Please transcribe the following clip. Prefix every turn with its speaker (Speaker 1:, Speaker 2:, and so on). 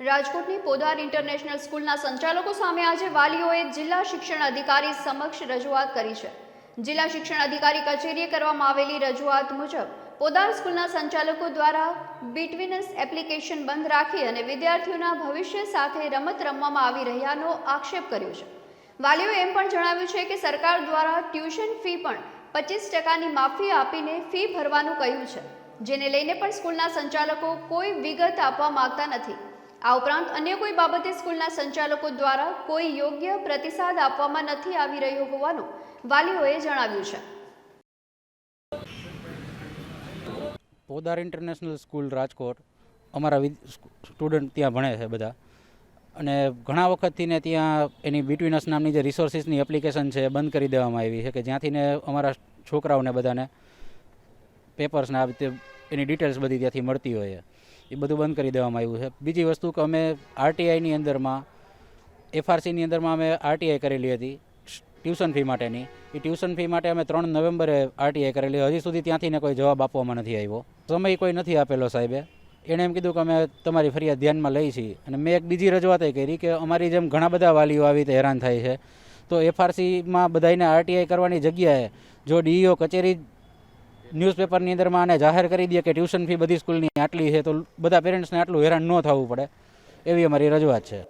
Speaker 1: રાજકોટની પોદાર ઇન્ટરનેશનલ સ્કૂલના સંચાલકો સામે આજે વાલીઓએ જિલ્લા શિક્ષણ અધિકારી સમક્ષ રજૂઆત કરી છે. જિલ્લા શિક્ષણ અધિકારી કચેરીએ કરવામાં આવેલી રજૂઆત મુજબ, પોદાર સ્કૂલના સંચાલકો દ્વારા બિટવીનસ એપ્લિકેશન બંધ રાખી અને વિદ્યાર્થીઓના ભવિષ્ય સાથે રમત રમવામાં આવી રહ્યાનો આક્ષેપ કર્યો છે. વાલીઓએ એમ પણ જણાવ્યું છે કે સરકાર દ્વારા ટ્યુશન ફી પણ પચીસ ટકાની માફી આપીને ફી ભરવાનું કહ્યું છે, જેને લઈને પણ સ્કૂલના સંચાલકો કોઈ વિગત આપવા માંગતા નથી. આ ઉપરાંત અન્ય કોઈ બાબતે સ્કૂલના સંચાલકો દ્વારા કોઈ યોગ્ય પ્રતિસાદ આપવામાં નથી આવી રહ્યો હોવાનું વાલીઓએ જણાવ્યું છે.
Speaker 2: Podar international school Rajkot. અમારા સ્ટુડન્ટ ત્યાં ભણે છે બધા. અને ઘણા વખતથી ને ત્યાં એની બિટવીનસ નામની જે રિસોર્સિસની એપ્લિકેશન છે બંધ કરી દેવામાં આવી છે કે જ્યાંથી ને અમારા છોકરાઓને બધાને પેપર્સને આ રીતે એની ડિટેલ્સ બધી ત્યાંથી મળતી હોય છે. એ બધું બંધ કરી દેવામાં આવ્યું છે. બીજી વસ્તુ કે અમે આરટીઆઈની અંદરમાં, એફઆરસીની અંદરમાં અમે આરટીઆઈ કરેલી હતી, ટ્યુશન ફી માટેની. એ ટ્યુશન ફી માટે અમે ત્રણ નવેમ્બરે આરટીઆઈ કરેલી. હજી સુધી ત્યાંથી કોઈ જવાબ આપવામાં નથી આવ્યો. સમય કોઈ નથી આપેલો સાહેબે. એણે એમ કીધું કે અમે તમારી ફરિયાદ ધ્યાનમાં લઈ છીએ. અને મેં એક બીજી રજૂઆત કરી કે અમારી જેમ ઘણા બધા વાલીઓ આવી રીતે હેરાન થાય છે. તો એફઆરસીમાં બધાને આરટીઆઈ કરવાની જગ્યાએ જો ડીઈઓ કચેરી ન્યૂઝપેપરની અંદરમાં આને જાહેર કરી દે કે ટ્યુશન ફી બધી સ્કૂલની આટલી છે, તો બધા પેરેન્ટ્સને આટલું હેરાન ન થવું પડે. એવી અમારી રજૂઆત છે.